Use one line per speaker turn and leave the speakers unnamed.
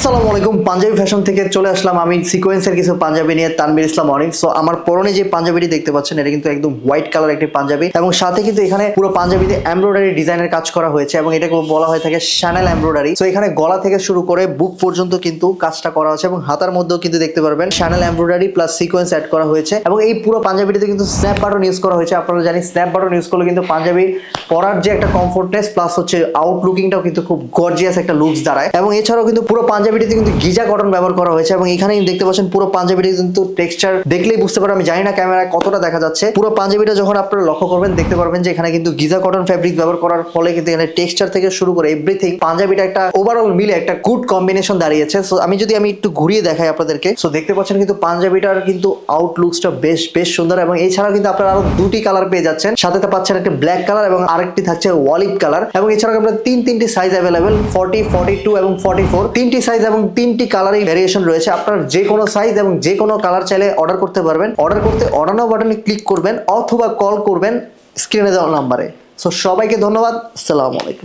আসসালামু আলাইকুম, পাঞ্জাবি ফ্যাশন থেকে চলে আসলাম আমি সিকোয়েন্সের কিছু পাঞ্জাবি নিয়ে তানবির ইসলাম অনিক সো আমার পরনে যে পাঞ্জাবিটি দেখতে পাচ্ছেন, এটা কিন্তু একদম হোয়াইট কালার একটি পাঞ্জাবি এবং সাথে কিন্তু এখানে পুরো পাঞ্জাবিতে এমব্রয়ডারি ডিজাইনের কাজ করা হয়েছে এবং এটাকে বলা হয়ে থাকে শ্যানেল এমব্রয়ডারি সো এখানে গলা থেকে শুরু করে বুক পর্যন্ত কিন্তু কাজটা করা হয়েছে এবং হাতার মধ্যেও কিন্তু দেখতে পারবেন channel embroidery plus sequence add করা হয়েছে এবং এই পুরো পাঞ্জাবিটিতে কিন্তু স্ন্যাপ বাটন ইউজ করা হয়েছে। আপনারা জানি স্ন্যাপ বাটন ইউজ করলে কিন্তু পাঞ্জাবি পরার যে একটা কমফোর্টনেস প্লাস হচ্ছে আউটলুকিংটাও কিন্তু খুব গর্জিয়াস একটা লুকস দাঁড়ায়। এবং এছাড়াও কিন্তু পুরো পাঞ্জাবিটিতে কিন্তু গিজা কটন ব্যবহার করা হয়েছে এবং এখানে দেখতে পাচ্ছেন পুরো পাঞ্জাবিটি কিন্তু টেক্সচার দেখলেই বুঝতে পারবেন, আমি জানি না ক্যামেরায় কতটা দেখা যাচ্ছে। পুরো পাঞ্জাবিটা যখন আপনারা লক্ষ্য করবেন, দেখতে পারবেন যে এখানে কিন্তু গিজা কটন ফ্যাব্রিক ব্যবহার করার ফলে কিন্তু এখানে টেক্সচার থেকে শুরু করে এভরিথিং পাঞ্জাবিটা একটা ওভারঅল মিলে একটা গুড কম্বিনেশন দাঁড়িয়েছে। সো আমি যদি আমি একটু ঘুরিয়ে দেখাই আপনাদেরকে সো দেখতে পাচ্ছেন কিন্তু পাঞ্জাবিটার কিন্তু আউটলুকসটা বেশ বেশ সুন্দর এবং এছাড়াও কিন্তু আপনারা আরও দুটি কালার পেয়ে যাচ্ছেন। সাথে পাচ্ছেন একটা ব্ল্যাক কালার এবং আরেকটি থাকছে ওয়ালিভ কালার এবং এছাড়াও আপনার তিন, তিনটি size available forty forty two এবং ফর্টি ফোর তিনটি সাইজ এবং তিনটি কালারই ভেরিয়েশন রয়েছে। আপনার যে কোনো সাইজ এবং যে কোনো কালার চাইলে অর্ডার করতে পারবেন। অর্ডার করতে অর্ডার বাটনে ক্লিক করবেন অথবা কল করবেন স্ক্রিনে দেওয়া নাম্বারে সো সবাইকে ধন্যবাদ। আসসালামু আলাইকুম।